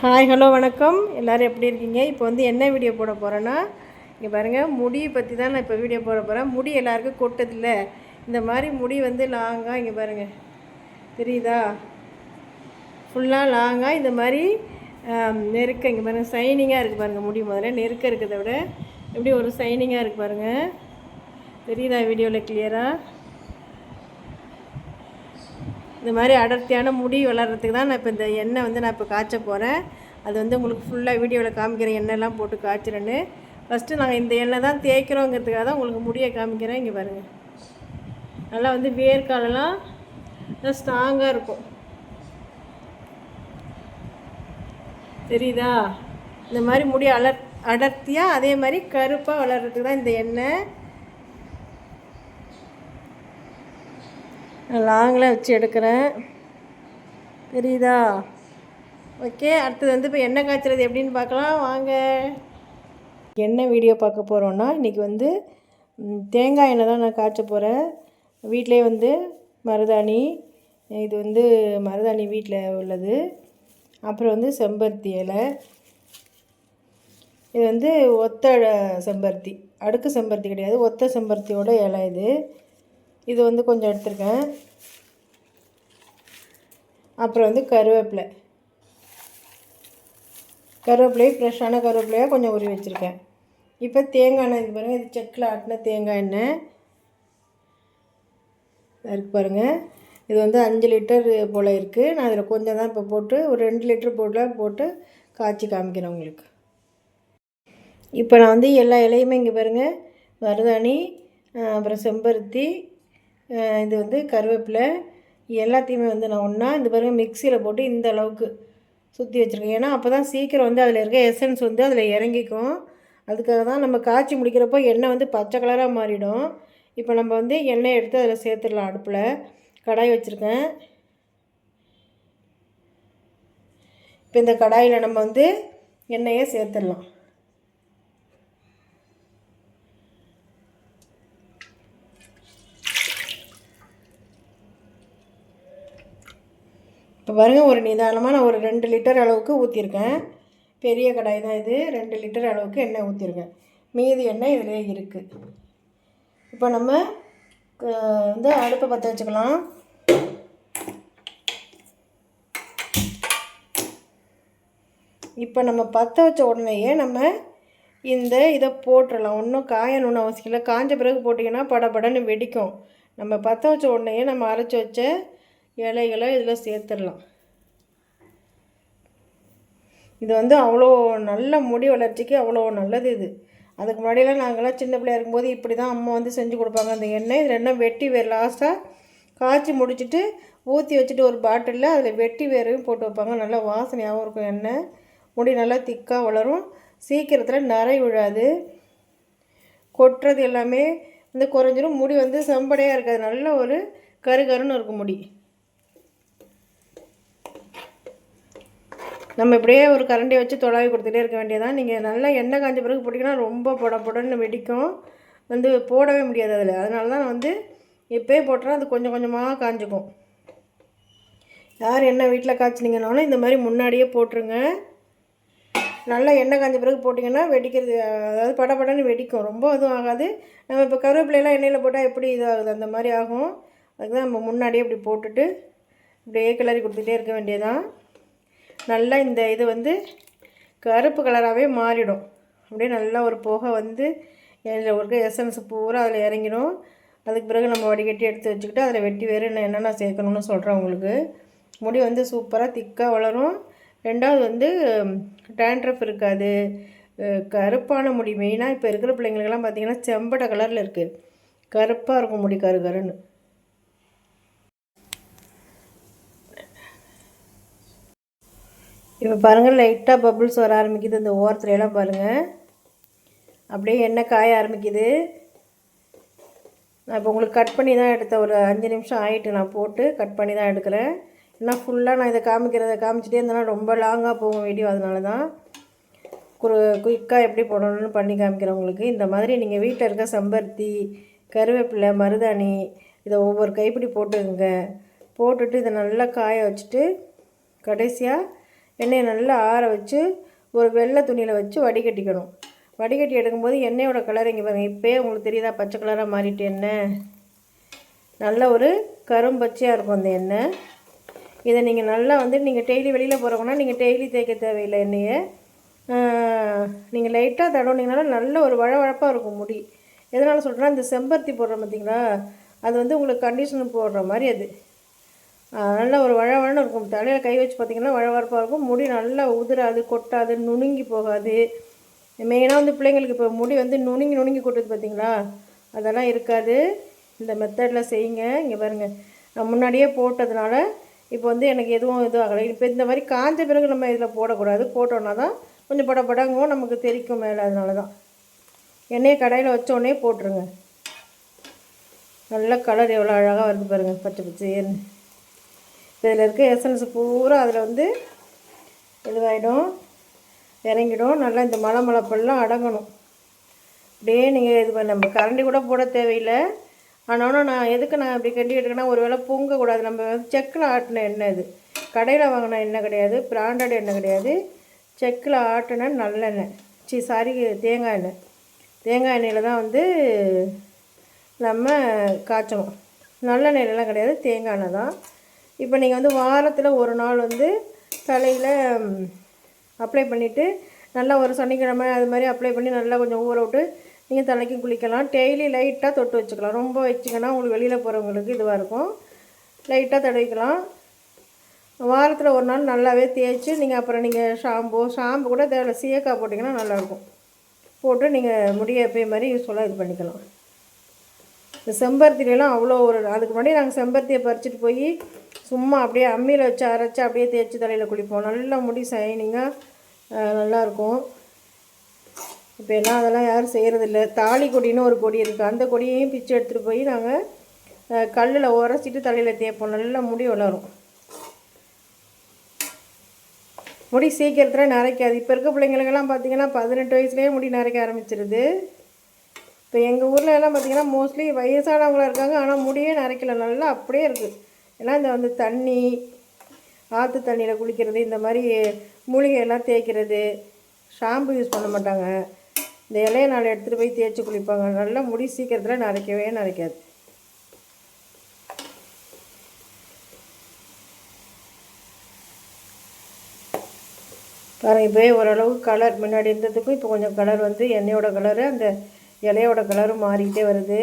Hi hello வணக்கம். எல்லோரும் எப்படி இருக்கீங்க? இப்போ வந்து என்ன வீடியோ போட போகிறேன்னா இங்கே பாருங்கள் முடியை பற்றி தான் நான் இப்போ வீடியோ போட போகிறேன் முடி எல்லாருக்கும் கொட்டதில்ல. இந்த மாதிரி முடி வந்து லாங்காக இங்கே பாருங்கள் தெரியுதா? ஃபுல்லாக லாங்காக இந்த மாதிரி நெருக்க இங்கே பாருங்கள் சைனிங்காக இருக்குது பாருங்கள் முடி முதல்ல. நெருக்க இருக்கிறத விட எப்படி ஒரு சைனிங்காக இருக்குது பாருங்கள் தெரியுதா வீடியோவில் கிளியராக இந்த மாதிரி அடர்த்தியான முடி வளர்கிறதுக்கு தான் நான் இப்போ இந்த எண்ணெய் வந்து நான் இப்போ காய்ச்ச போகிறேன் அது வந்து உங்களுக்கு ஃபுல்லாக வீடியோவில் காமிக்கிறேன். எண்ணெய்லாம் போட்டு காய்ச்சிறேன்னு ஃபஸ்ட்டு நாங்கள் இந்த எண்ணெய் தான் தேய்க்கிறோங்கிறதுக்காக தான் உங்களுக்கு முடியை காமிக்கிறேன். இங்கே பாருங்கள் நல்லா வந்து வேர்க்காலெல்லாம் நல்லா ஸ்ட்ராங்காக இருக்கும். தெரியுதா? இந்த மாதிரி முடி அலர் அடர்த்தியாக அதே மாதிரி கருப்பாக வளர்கிறதுக்கு தான் இந்த எண்ணெய். லாங்கில் வச்சு எடுக்கிறேன். தெரியுதா? ஓகே அடுத்தது வந்து இப்போ எண்ணெய் காய்ச்சறது எப்படின்னு பார்க்கலாம். வாங்க. என்ன வீடியோ பார்க்க போகிறோன்னா இன்றைக்கி வந்து தேங்காய் எண்ணெய் தான் நான் காய்ச்ச போகிறேன் வீட்டிலே வந்து மருதாணி இது வந்து மருதாணி வீட்டில் உள்ளது. அப்புறம் வந்து செம்பருத்தி இலை. இது வந்து ஒத்த செம்பருத்தி. அடுக்கு செம்பருத்தி கிடையாது ஒத்த செம்பருத்தியோட இலை இது. இது வந்து கொஞ்சம் எடுத்திருக்கேன். அப்புறம் வந்து கருவேப்பிலை. கருவேப்பிலையை ஃப்ரெஷ்ஷான கருவேப்பிலையாக கொஞ்சம் உருவி வச்சுருக்கேன். இப்போ தேங்காய் எண்ணெய் இது பாருங்கள் இது செக்கில் ஆட்டின தேங்காய் எண்ணெய். இருக்கு பாருங்கள் இது வந்து அஞ்சு லிட்டர் போல் இருக்குது நான் அதில் கொஞ்சம் தான் இப்போ போட்டு ஒரு ரெண்டு லிட்டர் போல் போட்டு காய்ச்சி காமிக்கிறேன் உங்களுக்கு. இப்போ நான் வந்து எல்லா இலையுமே இங்கே பாருங்கள் மருதாணி அப்புறம் செம்பருத்தி இது வந்து கருவேப்பிலை. எல்லாத்தையுமே வந்து நான் ஒன்றா இந்த பாருங்கள் மிக்சியில் போட்டு இந்த அளவுக்கு சுற்றி வச்சுருக்கேன். ஏன்னா அப்போ தான் சீக்கிரம் வந்து அதில் இருக்க எசன்ஸ் வந்து அதில் இறங்கிக்கும். அதுக்காக தான் நம்ம காய்ச்சி முடிக்கிறப்போ எண்ணெய் வந்து பச்சை கலராக மாறிடும். இப்போ நம்ம வந்து எண்ணெய் எடுத்து அதில் சேர்த்துடலாம் அடுப்பில். கடாய் வச்சுருக்கேன். இப்போ இந்த கடாயில் நம்ம வந்து எண்ணெயை சேர்த்துடலாம். இப்போ பாருங்கள் ஒரு நிதானமாக நான் ஒரு ரெண்டு லிட்டர் அளவுக்கு ஊற்றிருக்கேன் பெரிய கடாய் தான் இது. ரெண்டு லிட்டர் அளவுக்கு எண்ணெய் ஊற்றிருக்கேன் மீதி எண்ணெய் இதிலே இருக்குது இப்போ நம்ம வந்து அடுப்பை பற்ற வச்சுக்கலாம். இப்போ நம்ம பற்ற வச்ச உடனேயே நம்ம இந்த இதை போட்டுடலாம் ஒன்றும் காயணும்னு அவசியம் இல்லை. காஞ்ச பிறகு போட்டிங்கன்னா படபடன்னு வெடிக்கும். நம்ம பற்ற வச்ச உடனேயே நம்ம அரைச்சி வச்ச இலைகளை இதில் சேர்த்துடலாம். இது வந்து அவ்வளோ நல்ல முடி வளர்ச்சிக்கு அவ்வளோ நல்லது இது. அதுக்கு முன்னாடியெல்லாம் நாங்கள்லாம் சின்ன பிள்ளையா இருக்கும்போது இப்படி தான் அம்மா வந்து செஞ்சு கொடுப்பாங்க. அந்த எண்ணெய் இது ரெண்டும் வெட்டி வேர் லாஸ்ட்டாக காய்ச்சி முடிச்சிட்டு ஊற்றி வச்சுட்டு ஒரு பாட்டிலில் அதில் வெட்டி வேரையும் போட்டு வைப்பாங்க. நல்லா வாசனையாகவும் இருக்கும் எண்ணெய். முடி நல்லா திக்காக வளரும். சீக்கிரத்தில் நரை விழாது. கொட்டுறது எல்லாமே வந்து குறைஞ்சிரும். முடி வந்து செம்படையாக இருக்காது. நல்ல ஒரு கருகருன்னு இருக்கும் முடி. நம்ம இப்படியே ஒரு கரண்டியை வச்சு தொலாவி கொடுத்துட்டே இருக்க வேண்டியதான் நீங்கள் நல்லா எண்ணெய் காஞ்ச பிறகு போட்டிங்கன்னா ரொம்ப பொட பொடன்னு வெடிக்கும். வந்து போடவே முடியாது அதில். அதனால தான் நான் வந்து இப்போயே போட்டால் அது கொஞ்சம் கொஞ்சமாக காஞ்சிக்கும். யார் எண்ணெய் வீட்டில் காய்ச்சினீங்கனாலும் இந்த மாதிரி முன்னாடியே போட்டுருங்க. நல்லா எண்ணெய் காஞ்ச பிறகு போட்டிங்கன்னா வெடிக்கிறது அதாவது படபடன்னு வெடிக்கும். ரொம்ப இதுவும் ஆகாது. நம்ம இப்போ கருவேப்பிலையெல்லாம் எண்ணெயில் போட்டால் எப்படி இதாகுது? அந்த மாதிரி ஆகும். அதுக்கு தான் நம்ம முன்னாடியே இப்படி போட்டுட்டு இப்படியே கிளறி கொடுத்துட்டே இருக்க வேண்டியதான் நல்லா இந்த இது வந்து கருப்பு கலராகவே மாறிடும். அப்படியே நல்லா ஒரு புகை வந்து இதில் ஒரு எசன்ஸ் பூரா அதில் இறங்கிடும். அதுக்கு பிறகு நம்ம வடிகட்டி எடுத்து வச்சுக்கிட்டு அதில் வெட்டி வேறு என்ன என்னென்ன சேர்க்கணும்னு சொல்கிறேன் உங்களுக்கு. முடி வந்து சூப்பராக திக்காக வளரும். ரெண்டாவது வந்து டேண்ட்ரஃப் இருக்காது. கருப்பான முடி மெயினாக இப்போ இருக்கிற பிள்ளைங்களுக்கெல்லாம் பார்த்தீங்கன்னா செம்பட்டை கலரில் இருக்குது கருப்பாக இருக்கும் முடி கரு கருன்னு. இப்போ பாருங்கள் லைட்டாக பபுள்ஸ் வர ஆரம்பிக்குது. இந்த ஓரத்துல எல்லாம் பாருங்கள் அப்படியே எண்ணெய் காய ஆரம்பிக்குது. நான் இப்போ உங்களுக்கு கட் பண்ணி தான் எடுத்தேன். ஒரு அஞ்சு நிமிஷம் ஆகிட்டு நான் போட்டு கட் பண்ணி தான் எடுக்கிறேன். ஏன்னா ஃபுல்லாக நான் இதை காமிக்கிறத காமிச்சிட்டே இருந்தேன்னா ரொம்ப லாங்காக போகும் வீடியோ அதனால தான் ஒரு குயிக்காக எப்படி போடணும்னு பண்ணி காமிக்கிறேன் உங்களுக்கு. இந்த மாதிரி நீங்கள் வீட்டில் இருக்க செம்பருத்தி கருவேப்பிலை மருதாணி இதை ஒவ்வொரு கைப்பிடி போட்டுக்கோங்க. போட்டுட்டு இதை நல்லா காய வச்சுட்டு கடைசியாக எண்ணெயை நல்லா ஆற வச்சு ஒரு வெள்ளை துணியில் வச்சு வடிகட்டிக்கணும். வடிகட்டி எடுக்கும்போது எண்ணெயோட கலர் இங்கே பாருங்கள் இப்போயே உங்களுக்கு தெரியுதா பச்சை கலராக மாறிட்டு எண்ணெய் நல்ல ஒரு கரும்பச்சையாக இருக்கும் அந்த எண்ணெய். இதை நீங்கள் நல்லா வந்து நீங்கள் டெய்லி வெளியில் போகிறவங்கன்னா நீங்கள் டெய்லி தேய்க்க தேவையில்லை எண்ணெயை. நீங்கள் லைட்டாக தடவுனீங்கனால நல்ல ஒரு வழவழப்பாக இருக்கும் முடி. எதனால் சொல்கிறேன்னா இந்த செம்பருத்தி போடுறோம் பார்த்தீங்களா அது வந்து உங்களுக்கு கண்டிஷனர் போடுற மாதிரி அது. நல்ல ஒரு வழவழன்னு இருக்கும். தலையில் கை வச்சு பார்த்திங்கன்னா வழவரப்பாக இருக்கும். முடி நல்லா உதிராது கொட்டாது நுணுங்கி போகாது. மெயினாக வந்து பிள்ளைங்களுக்கு இப்போ முடி வந்து நுணுங்கி நுணுங்கி கொட்டுது பார்த்தீங்களா அதெல்லாம் இருக்காது. இந்த மெத்தடில் செய்யுங்க. இங்கே பாருங்கள் நான் முன்னாடியே போட்டதுனால இப்போ வந்து எனக்கு எதுவும் இதுவும் ஆகலை. இப்போ இந்த மாதிரி காஞ்ச பிறகு நம்ம இதில் போடக்கூடாது. போட்டோன்னா தான் கொஞ்சம் பட படங்கும் நமக்கு தெரிக்கும் மேலே. அதனால தான் எண்ணெயை கடையில் வச்சோடனே போட்டுருங்க. நல்ல கலர் எவ்வளோ அழகாக வருது பாருங்கள் பச்சை பச்சைன்னு இதில் இருக்க எசன்ஸ் பூரா அதில் வந்து இதுவாகிடும் இறங்கிடும். நல்லா இந்த மலை மலைப்பெல்லாம் அடங்கணும். அப்படியே நீங்கள் இது பண்ண நம்ம கரண்டி கூட போட தேவையில்லை. ஆனாலும் நான் எதுக்கு நான் இப்படி கட்டி எடுக்கேன்னா ஒரு வேளை பொங்கக்கூடாது. நம்ம வந்து செக்கில் ஆட்டின எண்ணெய் இது கடையில் வாங்கின எண்ணெய் கிடையாது. பிராண்டட் எண்ணெய் கிடையாது. செக்கில் ஆட்டின நல்லெண்ணெய் சி சாரி தேங்காய் எண்ணெய். தேங்காய் எண்ணெயில் தான் வந்து நம்ம காய்ச்சணும். நல்லெண்ணெயிலலாம் கிடையாது. தேங்காய் எண்ணெய் தான். இப்போ நீங்கள் வந்து வாரத்தில் ஒரு நாள் வந்து தலையில் அப்ளை பண்ணிவிட்டு நல்லா ஒரு சனிக்கிழமை அது மாதிரி அப்ளை பண்ணி நல்லா கொஞ்சம் ஊற விட்டு நீங்கள் தலைக்கு குளிக்கலாம். டெய்லி லைட்டாக தொட்டு வச்சுக்கலாம். ரொம்ப வச்சிங்கன்னா உங்களுக்கு வெளியில் போகிறவங்களுக்கு இதுவாக இருக்கும். லைட்டாக தடவிக்கலாம். வாரத்தில் ஒரு நாள் நல்லாவே தேய்ச்சி நீங்கள் அப்புறம் நீங்கள் ஷாம்பு ஷாம்பு கூட தேவை சீயக்காய் போட்டிங்கன்னா நல்லாயிருக்கும். போட்டு நீங்கள் முடிய எப்பயும் மாதிரி யூஸ்ஃபுல்லாக இது பண்ணிக்கலாம். இந்த செம்பருத்திலாம் அவ்வளோ ஒரு அதுக்கு முன்னாடி நாங்கள் செம்பருத்தியை பறிச்சுட்டு போய் சும்மா அப்படியே அம்மியில் வச்சு அரைச்சி அப்படியே தேய்ச்சி தலையில் குளிப்போம். நல்லா முடி சைனிங்காக நல்லாயிருக்கும். இப்போ எல்லாம் அதெல்லாம் யாரும் செய்கிறதில்ல தாலி கொடின்னு ஒரு கொடி இருக்குது அந்த கொடியையும் பிச்சு எடுத்துகிட்டு போய் நாங்கள் கல்லில் உரைச்சிட்டு தலையில் தேய்ப்போம். நல்லா முடி வளரும். முடி சீக்கிரத்தில் நரைக்காது. இப்போ இருக்க பிள்ளைங்களுக்கெல்லாம் பார்த்தீங்கன்னா பதினெட்டு வயசுலேயே முடி நரைக்க ஆரம்பிச்சிருது. இப்போ எங்கள் ஊரில் எல்லாம் பார்த்திங்கன்னா மோஸ்ட்லி வயசானவங்களாக இருக்காங்க. ஆனால் முடியே நரைக்கல. நல்லா அப்படியே இருக்குது ஏன்னா இந்த வந்து தண்ணி ஆற்று தண்ணியில் குளிக்கிறது இந்த மாதிரி மூலிகையெல்லாம் தேய்க்கிறது ஷாம்பு யூஸ் பண்ண மாட்டாங்க. இந்த இலையை நாள் எடுத்துகிட்டு போய் தேய்ச்சி குளிப்பாங்க. நல்லா முடி சீக்கிரத்தில் நரைக்கவே நரைக்காது. பாருங்கள் இப்போ ஓரளவு கலர் முன்னாடி இருந்ததுக்கும் இப்போ கொஞ்சம் கலர் வந்து எண்ணெயோட கலரு அந்த இலையோட கலரும் மாறிக்கிட்டே வருது.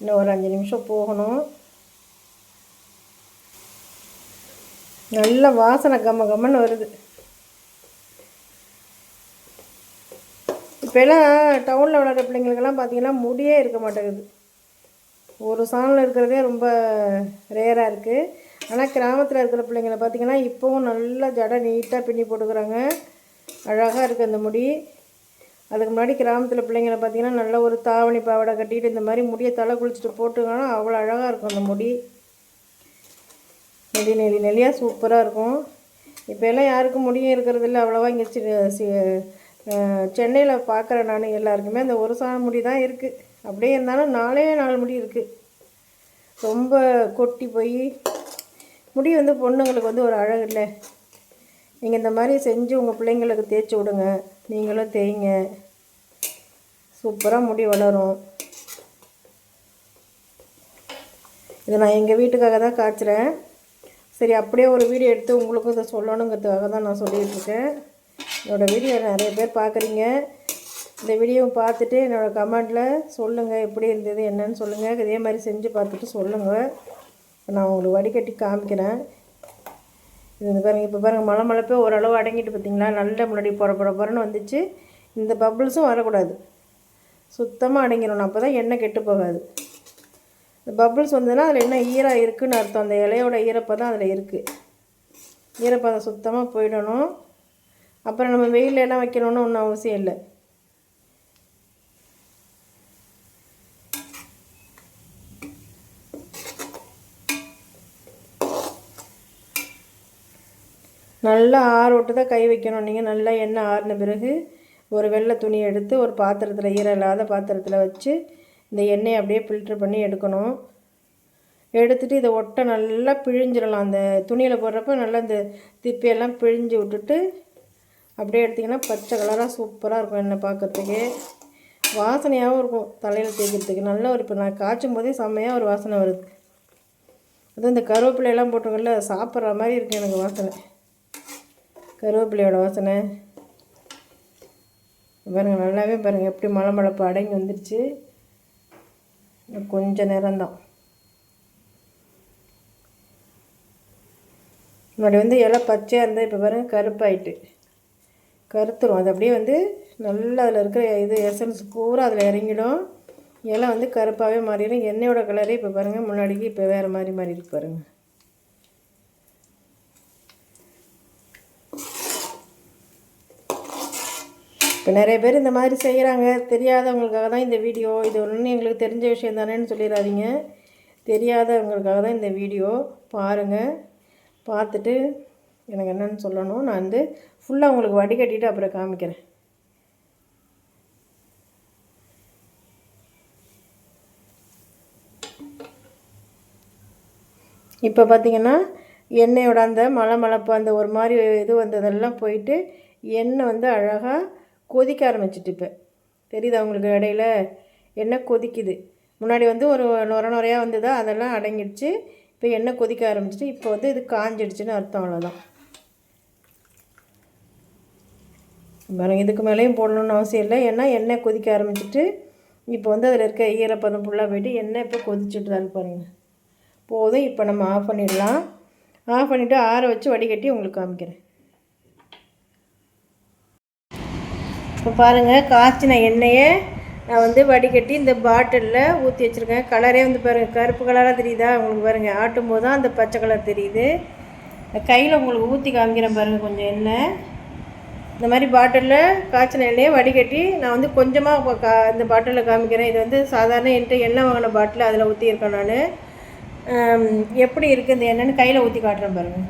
இன்னும் ஒரு அஞ்சு நிமிஷம் போகணும். நல்ல வாசனை கம்ம கம்மன்னு வருது. இப்போலாம் டவுனில் வளர்கிற பிள்ளைங்களுக்கெல்லாம் பார்த்தீங்கன்னா முடியே இருக்க மாட்டேங்குது. ஒரு சாணில் இருக்கிறதே ரொம்ப ரேராக இருக்குது ஆனால் கிராமத்தில் இருக்கிற பிள்ளைங்களை பார்த்திங்கன்னா இப்போவும் நல்லா ஜடை நீட்டாக பின்னி போட்டுக்கிறாங்க. அழகாக இருக்குது அந்த முடி. அதுக்கு முன்னாடி கிராமத்தில் பிள்ளைங்களை பார்த்திங்கன்னா நல்ல ஒரு தாவணி பாவடை கட்டிட்டு இந்த மாதிரி முடியை தலை குளிச்சுட்டு போட்டுங்கன்னா அவ்வளோ அழகாக இருக்கும் அந்த முடி. நெளி நெளி நெளியாக சூப்பராக இருக்கும். இப்போ எல்லாம் யாருக்கும் முடியும் இருக்கிறதில்ல அவ்வளோவா இங்கே சென்னையில் பார்க்குறேன் நான் எல்லாருக்குமே. அந்த ஒரு சாண முடி தான் இருக்குது அப்படியே இருந்தாலும் நாலே நாலு முடி இருக்குது ரொம்ப கொட்டி போய் முடி வந்து பொண்ணுங்களுக்கு வந்து ஒரு அழகு இல்லை. நீங்கள் இந்த மாதிரி செஞ்சு உங்கள் பிள்ளைங்களுக்கு தேய்ச்சி விடுங்க. நீங்களும் தேய்ங்க. சூப்பராக முடி வளரும். இதை நான் எங்கள் வீட்டுக்காக தான் காய்ச்சுறேன். சரி அப்படியே ஒரு வீடியோ எடுத்து உங்களுக்கும் இதை சொல்லணுங்கிறதுக்காக தான் நான் சொல்லிகிட்ருக்கேன் என்னோடய வீடியோ நிறைய பேர் பார்க்குறீங்க. இந்த வீடியோவை பார்த்துட்டு என்னோடய கமெண்டில் சொல்லுங்கள் எப்படி இருந்தது என்னன்னு சொல்லுங்கள் இதே மாதிரி செஞ்சு பார்த்துட்டு சொல்லுங்கள் நான் உங்களுக்கு வடிகட்டி காமிக்கிறேன். இது பாருங்கள் இப்போ பாருங்கள் மழை மழைப்போ ஓரளவு அடங்கிட்டு பார்த்தீங்களா? நல்ல முன்னாடி புற புற புறன்னு வந்துச்சு. இந்த பப்புள்ஸும் வரக்கூடாது. சுத்தமாக அடங்கிடணும். அப்போ தான் எண்ணெய் கெட்டு போகாது. இந்த பப்புள்ஸ் வந்ததுன்னா அதில் என்ன ஈரம் இருக்குதுன்னு அர்த்தம். அந்த இலையோட ஈரப்பதம் அதில் இருக்குது ஈரப்பதம் சுத்தமாக போயிடணும். அப்புறம் நம்ம வெயிலில் எல்லாம் வைக்கணும்னு ஒன்றும் அவசியம் இல்லை. நல்லா ஆறு விட்டு தான் கை வைக்கணும். நீங்கள் நல்லா எண்ணெய் ஆறின பிறகு ஒரு வெள்ளை துணி எடுத்து ஒரு பாத்திரத்தில் ஈரம் இல்லாத பாத்திரத்தில் வச்சு இந்த எண்ணெயை அப்படியே ஃபில்ட்ரு பண்ணி எடுக்கணும். எடுத்துகிட்டு இதை ஒட்டை நல்லா பிழிஞ்சிடலாம். அந்த துணியில் போடுறப்ப நல்லா இந்த திப்பியெல்லாம் பிழிஞ்சு விட்டுட்டு அப்படியே எடுத்திங்கன்னா பச்சை கலராக சூப்பராக இருக்கும் எண்ணெய் பார்க்கறதுக்கு வாசனையாகவும் இருக்கும் தலையில் தேய்க்கிறதுக்கு. நல்ல ஒரு இப்போ நான் காய்ச்சும் போதே செம்மையாக ஒரு வாசனை வருது. அதுவும் இந்த கருவேப்பிலையெல்லாம் போட்டுக்கல சாப்பிட்ற மாதிரி இருக்குது எனக்கு வாசனை. கருவேப்பிலையோட வாசனை. பாருங்கள் நல்லாவே பாருங்கள் எப்படி மழை மழைப்பு அடங்கி வந்துடுச்சு இன்னும் கொஞ்ச நேரம்தான். முன்னாடி வந்து இலை பச்சையாக இருந்தால் இப்போ பாருங்கள் கருப்பாயிட்டு. கருத்துரும். அது அப்படியே வந்து நல்லா அதில் இருக்கிற இது எசன்ஸ் பூரா அதில் இறங்கிடும். இலை வந்து கருப்பாகவே மாறிடும். எண்ணெயோட கலரே இப்போ பாருங்கள் முன்னாடிக்கு இப்போ வேறு மாதிரி மாறி இருக்கு பாருங்கள் இப்போ நிறைய பேர் இந்த மாதிரி செய்கிறாங்க தெரியாதவங்களுக்காக தான் இந்த வீடியோ. இது ஒன்று எங்களுக்கு தெரிஞ்ச விஷயம் தானேன்னு சொல்லிடாதீங்க தெரியாதவங்களுக்காக தான் இந்த வீடியோ. பாருங்கள் பார்த்துட்டு எனக்கு என்னென்னு சொல்லணும். நான் வந்து ஃபுல்லாக உங்களுக்கு வடிகட்டிட்டு அப்புறம் காமிக்கிறேன். இப்போ பார்த்தீங்கன்னா எண்ணெயோட அந்த மலை மலைப்பு அந்த ஒரு மாதிரி இது வந்ததெல்லாம் போயிட்டு எண்ணெய் வந்து அழகாக கொதிக்க ஆரம்பிச்சிட்டு இப்போ. தெரியுதா உங்களுக்கு இடையில? எண்ணெய் கொதிக்குது? முன்னாடி வந்து ஒரு நுர நுறையாக வந்ததா? அதெல்லாம் அடங்கிடுச்சு. இப்போ எண்ணெய் கொதிக்க ஆரம்பிச்சிட்டு இப்போ வந்து இது காஞ்சிடுச்சுன்னு அர்த்தம் அவ்வளோதான் பாருங்க இதுக்கு மேலேயும் போடணுன்னு அவசியம் இல்லை. ஏன்னா எண்ணெய் கொதிக்க ஆரம்பிச்சிட்டு இப்போ வந்து அதில் இருக்க ஈரப்பதம் ஃபுல்லாக போயிட்டு எண்ணெய் இப்போ கொதிச்சுட்டு தான் பாருங்கள் போதும் இப்போ நம்ம ஆஃப் பண்ணிடலாம். ஆஃப் பண்ணிவிட்டு ஆற வச்சு வடிகட்டி உங்களுக்கு காமிக்கிறேன். இப்போ பாருங்கள் காய்ச்சின எண்ணெயை நான் வந்து வடிகட்டி இந்த பாட்டிலில் ஊற்றி வச்சுருக்கேன். கலரே வந்து பாருங்கள் கருப்பு கலராக தெரியுதா? உங்களுக்கு பாருங்கள் ஆட்டும் போது தான் அந்த பச்சை கலர் தெரியுது. கையில் உங்களுக்கு ஊற்றி காமிக்கிறேன் பாருங்கள் கொஞ்சம் எண்ணெய் இந்த மாதிரி பாட்டிலில் காய்ச்சின எண்ணெயை வடிகட்டி நான் வந்து கொஞ்சமாக கா இந்த பாட்டிலில் காமிக்கிறேன். இது வந்து சாதாரண என்கிட்ட எண்ணெய் வாங்கின பாட்டில் அதில் ஊற்றியிருக்கேன் நான். எப்படி இருக்குது இந்த எண்ணெய்னு கையில் ஊற்றி காட்டுறேன் பாருங்கள்